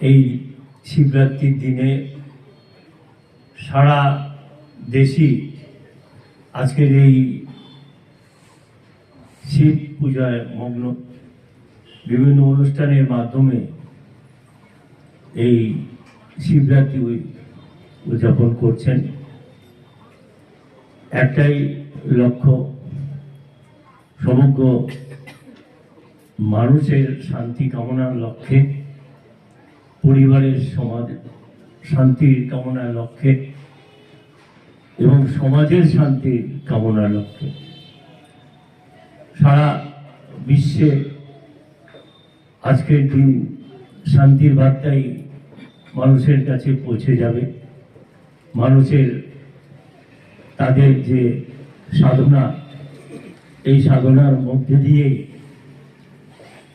এই শিবরাত্রির দিনে সারা দেশই আজকের এই শিব পূজায় মগ্ন। বিভিন্ন অনুষ্ঠানের মাধ্যমে এই শিবরাত্রি উদযাপন করছেন। একটাই লক্ষ্য, সমগ্র মানুষের শান্তি কামনার লক্ষ্যে পরিবারের সমাজ, শান্তির কামনার লক্ষ্যে এবং সমাজের শান্তির কামনার লক্ষ্যে। সারা বিশ্বে আজকের দিন শান্তির বার্তাই মানুষের কাছে পৌঁছে যাবে। মানুষের তাদের যে সাধনা, এই সাধনার মধ্যে দিয়েই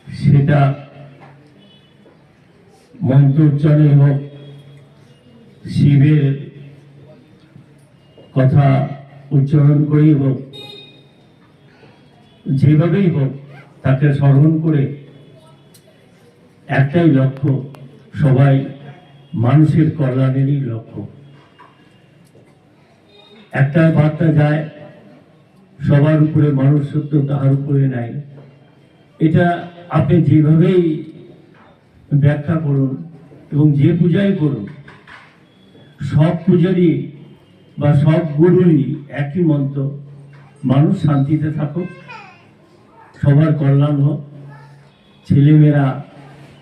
সেটা মন্ত্রোচ্চারণে হোক, শিবের কথা উচ্চারণ করেই হোক, যেভাবেই হোক তাকে স্মরণ করে একটাই লক্ষ্য, সবাই মানুষের কল্যাণেরই লক্ষ্য। একটা বার্তা যায়, সবার উপরে মানুষ সত্য তাহার উপরে নাই। এটা আপনি যেভাবেই ব্যাখ্যা করুন এবং যে পূজাই করুন সব পূজারই বা সব গুরুরই একই মন্ত্র, মানুষ শান্তিতে থাকুক, সবার কল্যাণ হোক, ছেলেমেয়েরা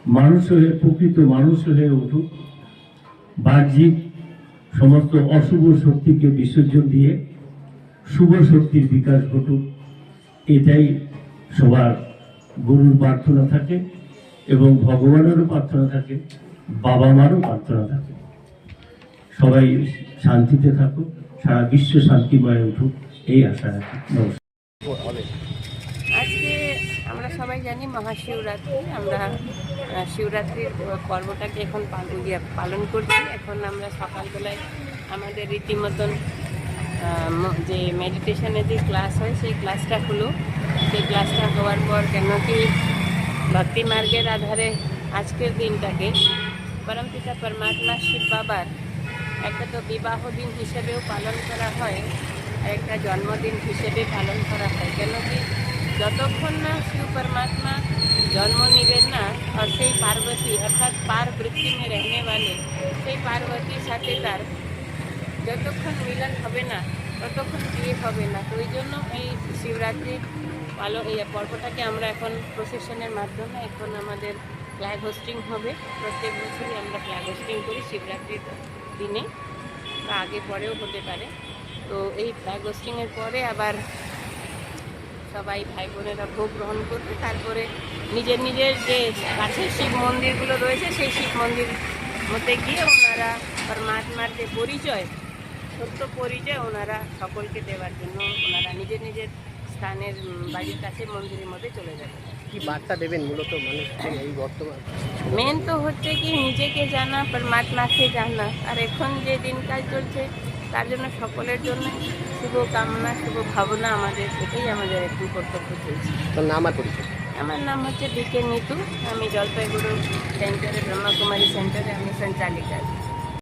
মানুষ হয়ে, প্রকৃত মানুষ হয়ে উঠুক, বাহ্যিক সমস্ত অশুভ শক্তিকে বিসর্জন দিয়ে শুভ শক্তির বিকাশ ঘটুক, এটাই সবার গুরুর প্রার্থনা থাকে। এবং ভগবানেরও প্রার্থনা থাকে বাবা মারও প্রার্থনা থাকে। সবাই শান্তিতে থাকুক, সারা বিশ্ব শান্তিময় উঠুক, এই আশা রাখি। আজকে আমরা সবাই জানি মহাশিবরাত্রি, আমরা শিবরাত্রির পর্বটাকে এখন ইয়ে পালন করছি। এখন আমরা সকালবেলায় আমাদের রীতিমতন যে মেডিটেশনের যে ক্লাস হয়, সেই ক্লাসটা হলো সেই ক্লাসটা হওয়ার পর কেন কি ভক্তি মার্গের আধারে আজকের দিনটাকে পরমপিতা পরমাত্মা শিব বাবার একটা তো বিবাহ দিন হিসেবেও পালন করা হয় আর একটা জন্মদিন হিসেবে পালন করা হয়। কেন কি যতক্ষণ না শিব পরমাত্মা জন্ম নেবেন না, আর সেই পার্বতী অর্থাৎ পার বৃত্তি মে রহনে সেই পার্বতীর সাথে তার যতক্ষণ মিলন হবে না ততক্ষণ বিয়ে হবে না। তো ওই জন্য এই শিবরাত্রি পালন এই পর্বটাকে আমরা এখন প্রসেশনের মাধ্যমে এখন আমাদের ফ্ল্যাগ হোস্টিং হবে। প্রত্যেক বছরই আমরা ফ্ল্যাগ হোস্টিং করি শিবরাত্রির দিনে, বা আগে পরেও হতে পারে। তো এই ফ্ল্যাগ হোস্টিংয়ের পরে আবার সবাই ভাই বোনেরা ভোগ গ্রহণ করবে। তারপরে নিজের নিজের যে কাছের শিব মন্দিরগুলো রয়েছে, সেই শিব মন্দির মধ্যে গিয়ে ওনারা পরমাত্মার যে পরিচয় সত্য পরিচয় ওনারা সকলকে দেওয়ার জন্য ওনারা নিজের নিজের স্থানের বাড়ির কাছে মন্দিরের মধ্যে চলে যাবে কি বার্তা দেবেন মূলত মানুষকে এই বর্তমান? মেন তো হচ্ছে কি নিজেকে জানা পরমাত্মাকে জানা। আর এখন যে দিনকাল চলছে তার জন্য সকলের জন্য শুভ কামনা শুভ ভাবনা আমাদের থেকেই আমাদের একটু কর্তব্য চলছে। তোর নাম আর পরিচয়? আমার নাম হচ্ছে ডিকে নিতু। আমি জলপাইগুড়ি সেন্টারে ব্রহ্মকুমারী সেন্টারে আমি সঞ্চালিকা। আছি।